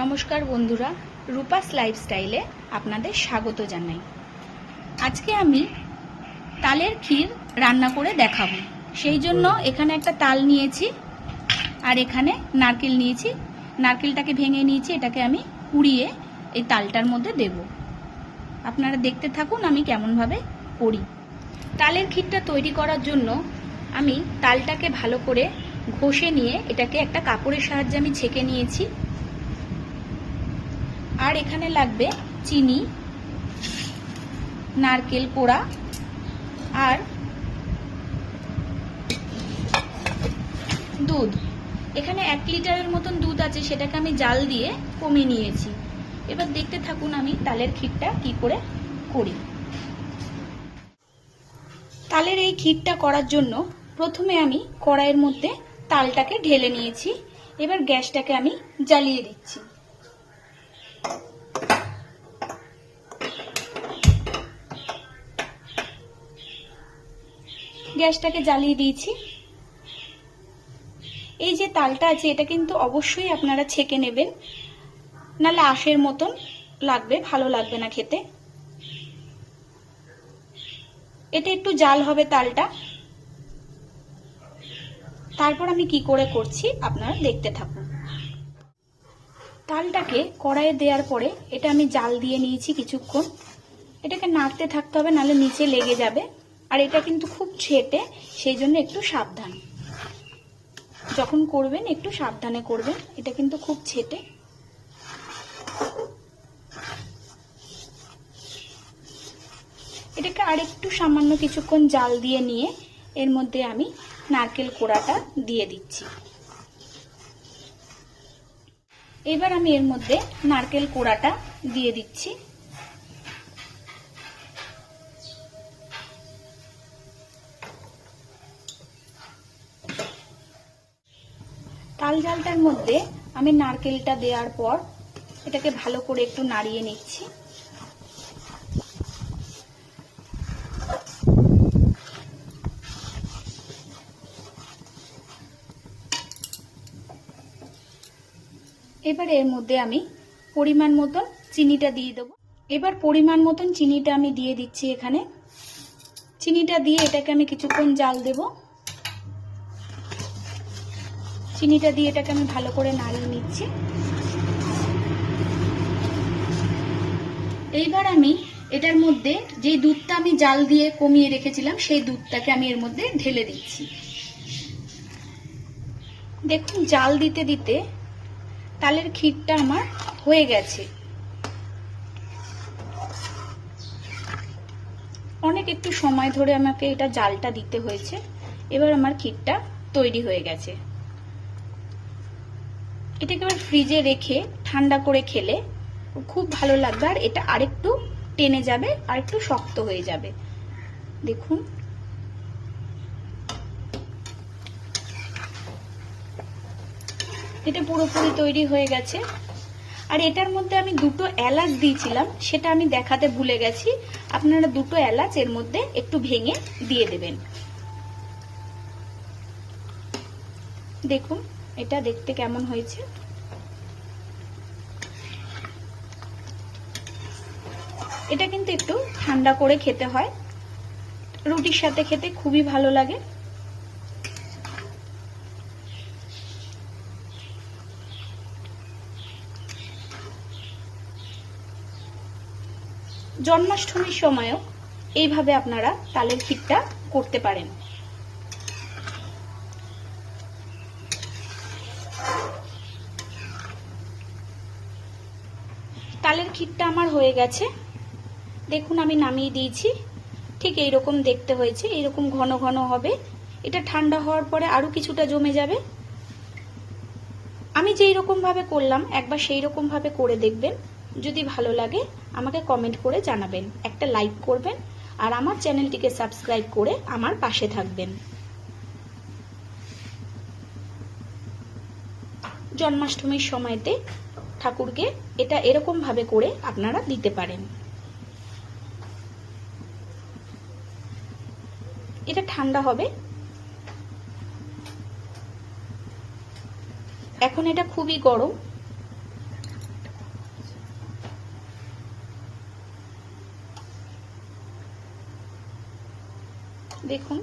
নমস্কার বন্ধুরা, রূপাস লাইফস্টাইলে আপনাদের স্বাগত জানাই। আজকে আমি তালের ক্ষীর রান্না করে দেখাবো। সেই জন্য এখানে একটা তাল নিয়েছি, আর এখানে নারকেল নিয়েছি। নারকেলটাকে ভেঙে নিয়েছি, এটাকে আমি কুড়িয়ে এই তালটার মধ্যে দেব। আপনারা দেখতে থাকুন আমি কেমনভাবে করি। তালের ক্ষীরটা তৈরি করার জন্য আমি তালটাকে ভালো করে ঘষে নিয়ে এটাকে একটা কাপড়ের সাহায্যে আমি ছেঁকে নিয়েছি। আর এখানে লাগবে চিনি, নারকেল কোড়া আর দুধ। এখানে এক লিটারের মতন দুধ আছে, সেটাকে আমি জাল দিয়ে কমিয়ে নিয়েছি। এবার দেখতে থাকুন আমি তালের ক্ষীরটা কি করে করি। তালের এই ক্ষীরটা করার জন্য প্রথমে আমি কড়াইয়ের মধ্যে তালটাকে ঢেলে নিয়েছি। এবার গ্যাসটাকে আমি জ্বালিয়ে দিচ্ছি। গ্যাসটাকে জ্বালিয়ে দিয়েছি। এই যে তালটা আছে, এটা কিন্তু অবশ্যই আপনারা ছেঁকে নেবেন। নাহলে আশের মতন লাগবে, ভালো লাগবে না খেতে। এটা একটু জাল হবে তালটা। তারপর আমি কি করে করছি, আপনারা দেখতে থাকুন। তালটাকে কড়াইয়ে দেওয়ার পরে এটা আমি জাল দিয়ে নিয়েছি কিছুক্ষণ। এটাকে নাড়তে থাকতে হবে, নাহলে নিচে লেগে যাবে। আর এটা কিন্তু খুব ছেটে, সেই জন্য একটু সাবধান। যখন করবেন, একটু সাবধানে করবেন। এটা কিন্তু খুব ছেটে। এটাকে আরেকটু সামান্য কিছুক্ষণ জাল দিয়ে নিয়ে এর মধ্যে আমি নারকেল কোড়াটা দিয়ে দিচ্ছি। এবার আমি এর মধ্যে নারকেল কোড়াটা দিয়ে দিচ্ছি। তাল জালটার মধ্যে আমি নারকেলটা দেওয়ার পর এটাকে ভালো করে একটু নাড়িয়ে নিচ্ছি। এবার এর মধ্যে আমি পরিমাণ মতন চিনিটা দিয়ে দেবো। এবার পরিমাণ মতন চিনিটা আমি দিয়ে দিচ্ছি এখানে। চিনিটা দিয়ে এটাকে আমি কিছুক্ষণ জাল দেব। চিনিটা দিয়ে এটাকে আমি ভালো করে নাড়িয়ে নিচ্ছি। এইবার আমি এটার মধ্যে যে দুধটা আমি জাল দিয়ে কমিয়ে রেখেছিলাম, সেই দুধটাকে আমি এর মধ্যে ঢেলে দিচ্ছি। দেখুন, জাল দিতে দিতে তালের ক্ষীরটা আমার হয়ে গেছে। অনেক একটু সময় ধরে আমাকে এটা জালটা দিতে হয়েছে। এবার আমার ক্ষীরটা তৈরি হয়ে গেছে। এটাকে এবার ফ্রিজে রেখে ঠান্ডা করে খেলে খুব ভালো লাগবে আর এটা আরেকটু টেনে যাবে আর একটু শক্ত হয়ে যাবে। দেখুন এটা পুরোপুরি তৈরি হয়ে গেছে। আর এটার মধ্যে আমি দুটো এলাচ দিয়েছিলাম, সেটা আমি দেখাতে ভুলে গেছি। আপনারা দুটো এলাচ এর মধ্যে একটু ভেঙে দিয়ে দেবেন। দেখুন, এটা দেখতে কেমন হয়েছে। এটা কিন্তু একটু ঠান্ডা করে খেতে হয়। রুটির সাথে খেতে খুবই ভালো লাগে। জন্মাষ্টমীর সময়ও এইভাবে আপনারা তালের ক্ষীরটা করতে পারেন। তালের ক্ষীরটা আমার হয়ে গেছে। দেখুন আমি নামিয়ে দিয়েছি। ঠিক এইরকম দেখতে হয়েছে, এইরকম ঘন ঘন হবে। এটা ঠান্ডা হওয়ার পরে আরও কিছুটা জমে যাবে। আমি যেই রকম ভাবে করলাম, একবার সেই রকম ভাবে করে দেখবেন। যদি ভালো লাগে, আমাকে কমেন্ট করে জানাবেন, একটা লাইক করবেন, আর আমার চ্যানেলটিকে সাবস্ক্রাইব করে আমার পাশে থাকবেন। জন্মাষ্টমীর সময়তে ঠাকুরকে এটা এরকম ভাবে করে আপনারা দিতে পারেন। এটা ঠান্ডা হবে। এখন এটা খুবই গরম। দেখুন।